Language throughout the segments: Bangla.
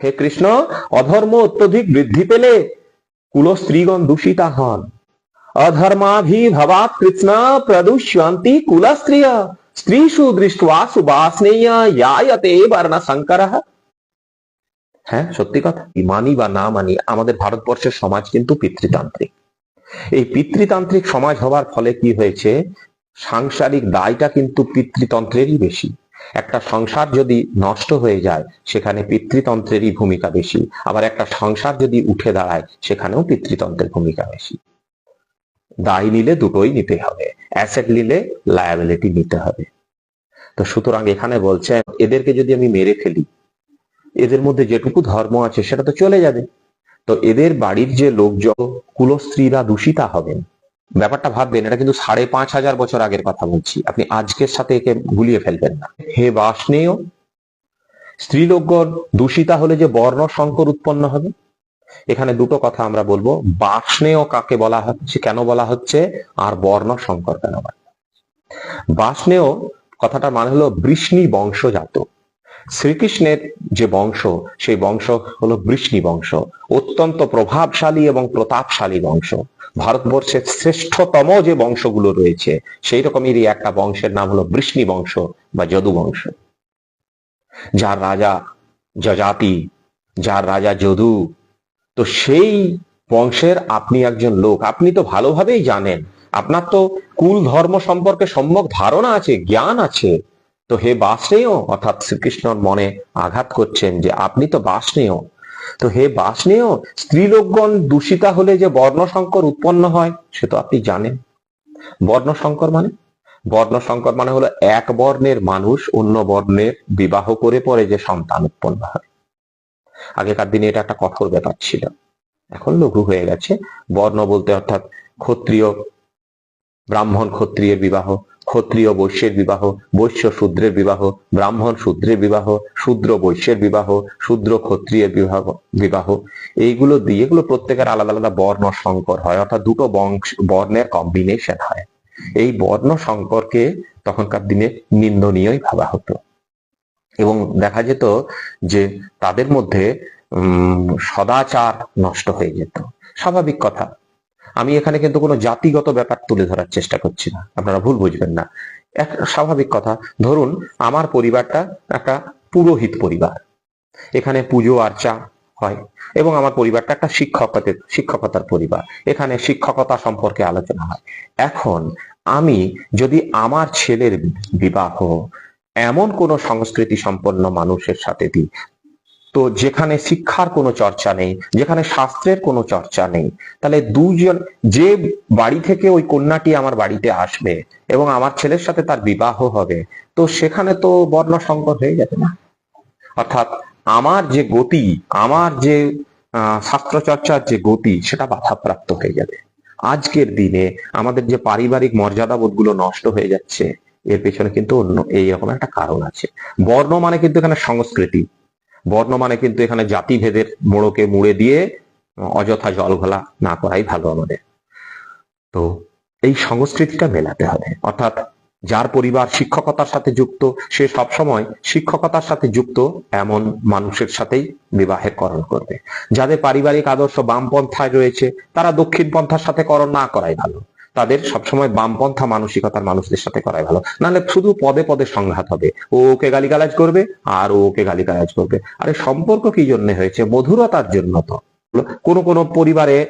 হে কৃষ্ণ, অধর্ম অত্যধিক বৃদ্ধি পেলে কুল স্ত্রীগণ দূষিতা হন। অধর্মাভি অধর্মাভিভবাত কৃষ্ণ প্রদুষ্যন্তি কুল স্ত্রিয় স্ত্রীষু দৃষ্ট্বা সুবাসনেয়, ইয়ায়তে বর্ণ শঙ্কর হ্যাঁ সত্যি কথা মানি বা না মানি, আমাদের ভারতবর্ষের সমাজ কিন্তু পিতৃতান্ত্রিক। এই পিতৃতান্ত্রিক সমাজ হওয়ার ফলে কি হয়েছে? সাংসারিক দায়টা কিন্তু পিতৃতন্ত্রেরই বেশি। একটা সংসার যদি নষ্ট হয়ে যায়, সেখানে পিতৃতন্ত্রেরই ভূমিকা বেশি। আবার একটা সংসার যদি উঠে দাঁড়ায়, সেখানেও পিতৃতন্ত্রের ভূমিকা বেশি। দায় নিলে দুটোই নিতে হবে, অ্যাসেট নিলে লায়াবিলিটি নিতে হবে। তো সুতরাং এখানে বলছে, এদেরকে যদি আমি মেরে ফেলি, এদের মধ্যে যেটুকু ধর্ম আছে, সেটা তো চলে যাবে। তো এদের বাড়ির যে লোকজন, কুলস্ত্রীরা দূষিতা হবেন। ব্যাপারটা ভাববেন, এটা কিন্তু সাড়ে পাঁচ হাজার বছর আগের কথা বলছি। আপনি আজকের সাথে একে গুলিয়ে ফেলবেন না। হে বাসনেয়, স্ত্রীলোকগণ, দূষিতা হলে যে বর্ণ সংকর উৎপন্ন হবে? এখানে দুটো কথা আমরা বলব। বাসনেয় কাকে বলা হচ্ছে, কেন বলা হচ্ছে, আর বর্ণ সংকর কেন বলা? বাসনেয় কথাটার মানে হলো বৃষ্ণি বংশজাত শ্রীকৃষ্ণের যে বংশ, সেই বংশ হলো বৃষ্ণি বংশ, অত্যন্ত প্রভাবশালী এবং প্রতাপশালী বংশ। ভারতবর্ষের শ্রেষ্ঠতম যে বংশগুলো রয়েছে সেই রকমেরই একটা বংশের নাম হলো বৃষ্ণি বংশ বা যদু বংশ। যার রাজা যজাতি, যার রাজা যদু, তো সেই বংশের আপনি একজন লোক। আপনি তো ভালোভাবেই জানেন, আপনার তো কুল ধর্ম সম্পর্কে সম্যক ধারণা আছে, জ্ঞান আছে তো হে বাসনেয়, অর্থাৎ শ্রীকৃষ্ণর মনে আঘাত করছেন যে আপনি তো বাসনেয়। তো হে বাসনেয়, স্ত্রীলোকগণ দূষিতা হলে যে বর্ণ সংকর উৎপন্ন হয়, সে তো আপনি জানেন। বর্ণ সংকর মানে? বর্ণ সংকর মানে হলো এক বর্ণের মানুষ অন্য বর্ণের বিবাহ করে পরে যে সন্তান উৎপন্ন হয়। আগেকার দিনে এটা একটা কঠোর ব্যাপার ছিল। এখন লঘু হয়ে গেছে। বর্ণ বলতে অর্থাৎ ক্ষত্রিয় ব্রাহ্মণ ক্ষত্রিয়ের বিবাহ, ক্ষত্রিয় বৈশ্যের বিবাহ, বৈশ্য শূদ্রের বিবাহ, ব্রাহ্মণ শূদ্রের বিবাহ, শূদ্র বৈশ্যের বিবাহ, শূদ্র ক্ষত্রিয়ের বিবাহ বিবাহ। এইগুলো দিয়ে এগুলো প্রত্যেকের আলাদা আলাদা বর্ণ সংকর হয়, অর্থাৎ দুটো বংশ, বর্ণের কম্বিনেশন হয়। এই বর্ণ সংকরকে তখনকার দিনে নিন্দনীয়ই ভাবা হতো। এবং দেখা যেত যে তাদের মধ্যে, উম, সদাচার নষ্ট হয়ে যেত। স্বাভাবিক কথা। আমি এখানে কিন্তু কোনো জাতিগত ব্যাপার তুলে ধরার চেষ্টা করছি না। আপনারা ভুল বুঝবেন না। এক স্বাভাবিক কথা, ধরুন আমার পরিবারটা একটা পুরোহিত পরিবার। এখানে পুজো আর্চা হয় এবং আমার পরিবারটা একটা শিক্ষকতের শিক্ষকতার পরিবার। এখানে শিক্ষকতা সম্পর্কে আলোচনা হয়। এখন আমি যদি আমার ছেলের বিবাহ এমন কোন সংস্কৃতি সম্পন্ন মানুষের সাথে দিই তো যেখানে শিক্ষার কোনো চর্চা নেই, যেখানে শাস্ত্রের কোনো চর্চা নেই, তাহলে দুজন যে বাড়ি থেকে ওই কন্যাটি আমার বাড়িতে আসবে এবং আমার ছেলের সাথে তার বিবাহ হবে, তো সেখানে তো বর্ণ সংকর হয়ে যাবে না। অর্থাৎ আমার যে গতি, আমার যে শাস্ত্র চর্চার যে গতি, সেটা বাধাপ্রাপ্ত হয়ে যাবে। আজকের দিনে আমাদের যে পারিবারিক মর্যাদা বোধগুলো নষ্ট হয়ে যাচ্ছে, এর পেছনে কিন্তু অন্য এইরকম একটা কারণ আছে। বর্ণ মানে কিন্তু এখানে সংস্কৃতি। বর্ণ মানে কিন্তু এখানে জাতিভেদের মোড়কে মুড়ে দিয়ে, অযথা জল ঘোলা না করাই ভালো আমাদের। তো এই সংস্কৃতিটা মেলাতে হবে। অর্থাৎ যার পরিবার শিক্ষকতার সাথে যুক্ত, সে সবসময় শিক্ষকতার সাথে যুক্ত, এমন মানুষের সাথেই বিবাহের করণ করবে। যাদের পারিবারিক আদর্শ বামপন্থায় রয়েছে, তারা দক্ষিণ পন্থার সাথে করণ না করাই ভালো। তাদের সবসময় বামপন্থা মানসিকতার মানুষদের সাথে করাই ভালো। নাহলে শুধু পদে পদে সংঘাত হবে। ও ওকে গালিগালাজ করবে আর ও ওকে গালিগালাজ করবে। আরে সম্পর্ক কি জন্য হয়েছে? মধুরতার জন্য তো। কোন কোন পরিবারে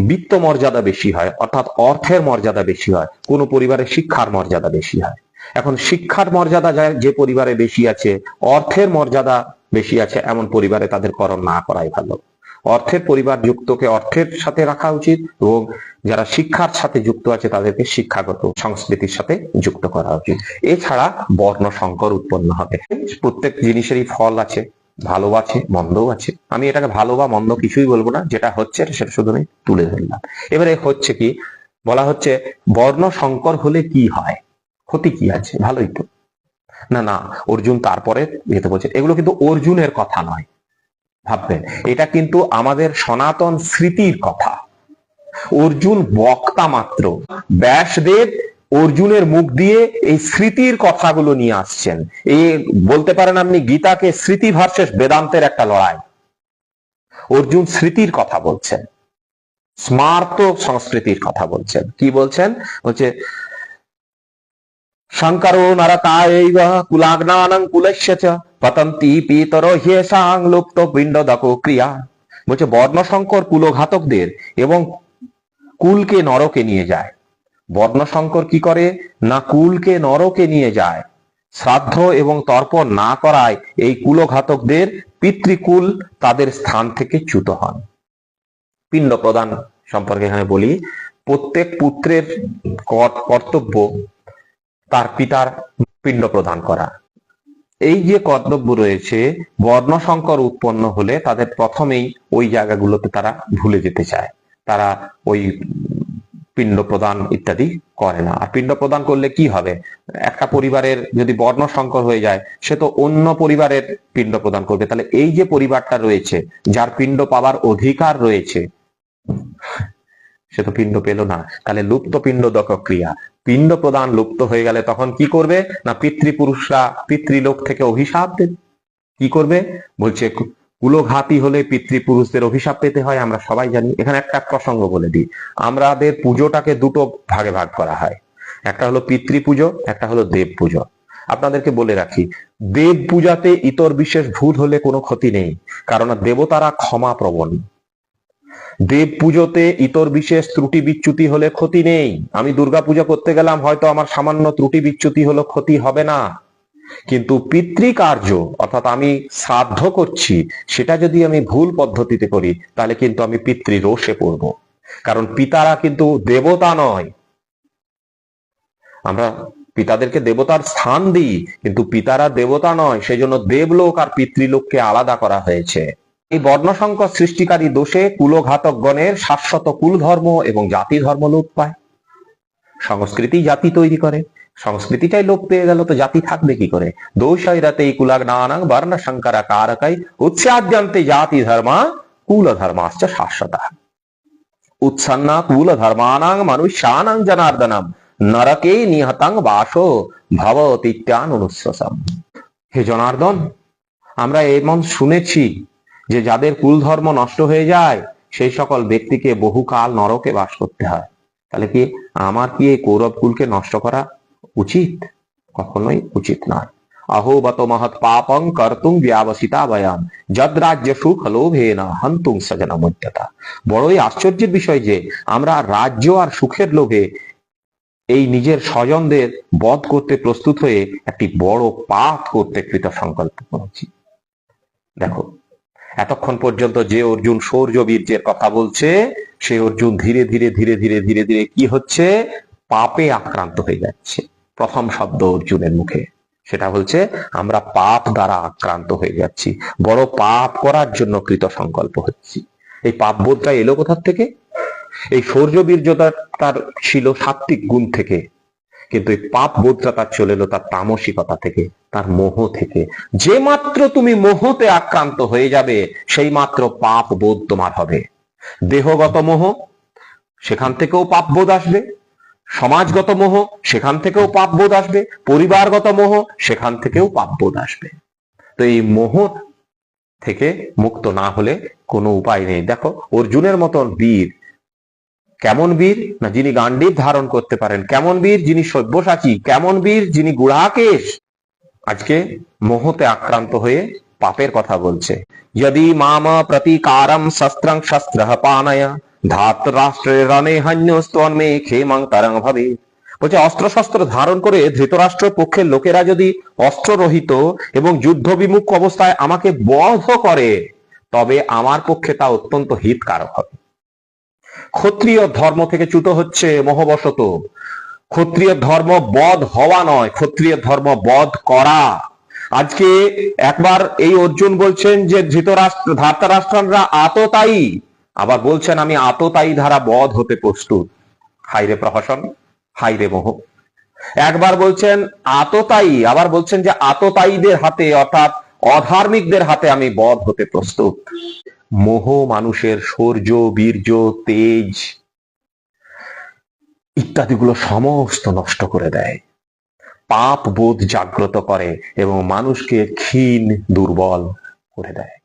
বিত্ত মর্যাদা বেশি হয়, অর্থাৎ অর্থের মর্যাদা বেশি হয়। কোন পরিবারে শিক্ষার মর্যাদা বেশি হয়। এখন শিক্ষার মর্যাদা যা- পরিবারে বেশি আছে, অর্থের মর্যাদা বেশি আছে, এমন পরিবারে তাদের করণ না করাই ভালো। অর্থের পরিবার যুক্তকে অর্থের সাথে রাখা উচিত এবং যারা শিক্ষার সাথে যুক্ত আছে তাদেরকে শিক্ষাগত সংস্কৃতির সাথে যুক্ত করা উচিত। এছাড়া বর্ণ সংকর উৎপন্ন হবে। প্রত্যেক জিনিসেরই ফল আছে ভালো আছে, মন্দও আছে। আমি এটাকে ভালো বা মন্দ কিছুই বলব না, যেটা হচ্ছে সেটা শুধু আমি তুলে ধরলাম। এবারে হচ্ছে কি, বলা হচ্ছে বর্ণ সংকর হলে কি হয়? ক্ষতি কি আছে? ভালোই তো। না না, অর্জুন তারপরে যেতে বলছে। এগুলো কিন্তু অর্জুনের কথা নয়। ভাববেন। এটা কিন্তু আমাদের সনাতন স্মৃতির কথা। অর্জুন বক্তা মাত্র। ব্যাসদেব অর্জুনের মুখ দিয়ে এই স্মৃতির কথাগুলো নিয়ে আসছেন। এই বলতে পারেন আপনি গীতাকে স্মৃতি ভার্সেস বেদান্তের একটা লড়াই। অর্জুন স্মৃতির কথা বলছেন। স্মার্ত সংস্কৃতির কথা বলছেন। কি বলছেন? বলছে শঙ্করো নরকায়ৈব কুলাগ্নানং কুলস্য পতন্তি পিতর হ্যেষাং লুপ্ত পিণ্ডদকো ক্রিয়া বলছে বর্ণশঙ্কর কুলঘাতকদের এবং কুলকে নরকে নিয়ে যায়। বর্ণশঙ্কর কি করে? না কুলকে নরকে নিয়ে যায়। শ্রাদ্ধ এবং তর্পণ না করায় এই কুলঘাতকদের পিতৃকুল তাদের স্থান থেকে চ্যুত হন। পিণ্ড প্রদান সম্পর্কে এখানে বলি। প্রত্যেক পুত্রের কর্তব্য তার পিতার পিণ্ড প্রদান করা। এই যে কর্তব্য রয়েছে বর্ণসংকর উৎপন্ন হলে তাদের প্রথমেই ওই জায়গাগুলোতে তারা ভুলে যেতে চায়। তারা ওই পিণ্ড প্রদান ইত্যাদি করে না। আর পিণ্ড প্রদান করলে কি হবে? একটা পরিবারের যদি বর্ণ সংকর হয়ে যায়, সে তো অন্য পরিবারের পিণ্ড প্রদান করবে। তাহলে এই যে পরিবারটা রয়েছে, যার পিণ্ড পাওয়ার অধিকার রয়েছে, সে তো পিণ্ড পেল না। তাহলে লুপ্ত পিণ্ড দক ক্রিয়া। পিণ্ড প্রদান লুপ্ত হয়ে গেলে তখন কি করবে? না পিতৃপুরুষরা পিতৃলোক থেকে অভিশাপ দেবে কি করবে? বলছে কুলঘাতি হলে পিতৃপুরুষদের অভিশাপ পেতে হয়, আমরা সবাই জানি। এখানে একটা প্রসঙ্গ বলে দিই। আমাদের পুজোটাকে দুটো ভাগে ভাগ করা হয়। একটা হলো পিতৃ পুজো একটা হলো দেব পুজো আপনাদেরকে বলে রাখি দেব পূজাতে ইতর বিশেষ ভুল হলে কোনো ক্ষতি নেই, কারণ দেবতারা ক্ষমা প্রবণ। দেব পুজোতে ইতর বিশেষ ত্রুটি বিচ্যুতি হলে ক্ষতি নেই। আমি দুর্গা পূজা করতে গেলাম, হয়তো আমার সামান্য ত্রুটি বিচ্যুতি হলো ক্ষতি হবে না। কিন্তু পিতৃকার্য, অর্থাৎ আমি শ্রাদ্ধ করছি, সেটা যদি আমি ভুল পদ্ধতিতে করি, তাহলে কিন্তু আমি পিতৃ রোষে পড়ব। কারণ পিতারা কিন্তু দেবতা নয়। আমরা পিতাদেরকে দেবতার স্থান দিই, কিন্তু পিতারা দেবতা নয়, সেজন্য দেবলোক আর পিতৃলোককে আলাদা করা হয়েছে। এই বর্ণসংকর সৃষ্টিকারী দোষে কুলঘাতকগণের শাশ্বত কুল ধর্ম এবং জাতি ধর্ম লোপ পায়। সংস্কৃতি জাতি তৈরি করে। সংস্কৃতিটাই লোপ পেয়ে গেল তো জাতি থাকবে কি করে? দোষৈরাতে কুলাগ্নানাং বর্ণ সংকরা কারকাই উৎসাদ্যন্তে জাতি ধর্মা কুল ধর্মাশ্চ শাশ্বত। উৎসন্না কুল ধর্মানাং মনুষ্যানাং জনার্দনম নরকে নিহতাং বাসো ভবতীত্যান অনুশ্বাসম হে জনার্দন, আমরা এমন শুনেছি যে যাদের কুল ধর্ম নষ্ট হয়ে যায়, সেই সকল ব্যক্তিকে বহুকাল নরকে বাস করতে হয়। তাহলে কি আমার কি এই কৌরব কুলকে নষ্ট করা উচিত? কখনোই উচিত নয়। অহোবত মহৎ পাপং কর্তুম ব্যাবসিতা বয়াম। যদ রাজ্য সুখ লোভে না হন্তুং সজনা মধ্যতা বড়ই আশ্চর্যের বিষয় যে আমরা রাজ্য আর সুখের লোভে এই নিজের স্বজনদের বধ করতে প্রস্তুত হয়ে একটি বড় পাপ করতে কৃত সংকল্প করেছি। দেখো এতক্ষণ পর্যন্ত যে অর্জুন শৌর্য বীর্যের কথা বলছে, সে অর্জুন ধীরে ধীরে ধীরে ধীরে ধীরে ধীরে কি হচ্ছে? পাপে আক্রান্ত হয়ে যাচ্ছে। প্রথম শব্দ অর্জুনের মুখে। সেটা হচ্ছে আমরা পাপ দ্বারা আক্রান্ত হয়ে যাচ্ছি। বড় পাপ করার জন্য কৃত সংকল্প হচ্ছি। এই পাপ বোধটা এলো কোথার থেকে? এই শৌর্য বীর্যতা তার ছিল সাত্বিক গুণ থেকে। কিন্তু এই পাপ বোধটা তার চলে এলো তার তামসিকতা থেকে, তার মোহ থেকে। যে মাত্র তুমি মোহতে আক্রান্ত হয়ে যাবে, সেই মাত্র পাপ বোধ তোমার হবে। দেহগত মোহ, সেখান থেকেও পাপ বোধ আসবে। সমাজগত মোহ, সেখান থেকেও পাপ বোধ আসবে। পরিবারগত মোহ, সেখান থেকেও পাপ বোধ আসবে। তো এই মোহ থেকে মুক্ত না হলে কোনো উপায় নেই। দেখো, অর্জুনের মতন বীর কেমন বীর? না, যিনি গান্ডীব ধারণ করতে পারেন। কেমন বীর? যিনি সব্যসাচী। কেমন বীর? যিনি গুড়াকেশ? আজকে মোহতে আক্রান্ত হয়ে পাপের কথা বলছে। যদি মাম প্রতিকারম শস্ত্রং শস্ত্র পানয় ধাত রাষ্ট্রে রণে হন্যস্তন্মে ক্ষেমং তরং ভবে। বলছে অস্ত্র শস্ত্র ধারণ করে ধৃতরাষ্ট্র পক্ষের লোকেরা যদি অস্ত্র রহিত এবং যুদ্ধ বিমুখ অবস্থায় আমাকে বধ করে, তবে আমার পক্ষে তা অত্যন্ত হিতকারক হবে। ক্ষত্রিয় ধর্ম থেকে চ্যুত হচ্ছে মোহবশত। ক্ষত্রিয় ধর্ম বধ হওয়া নয়, ক্ষত্রিয় ধর্ম বধ করা। আজকে একবার এই অর্জুন বলছেন যে ধৃতরাষ্ট্র ধার্তরাষ্ট্ররা আততায়ী। আবার বলছেন, আমি আততায়ী ধারা বধ হতে প্রস্তুত। হাইরে প্রহসন হাইরে মোহ। একবার বলছেন, আততায়ী। আবার বলছেন যে, আততায়ীদের হাতে, অর্থাৎ অধার্মিকদের হাতে আমি বধ হতে প্রস্তুত। মোহ মানুষের শৌর্য বীর্য, তেজ ইত্যাদিগুলো সমস্ত নষ্ট করে দেয়। পাপ বোধ জাগ্রত করে এবং মানুষকে ক্ষীণ দুর্বল করে দেয়।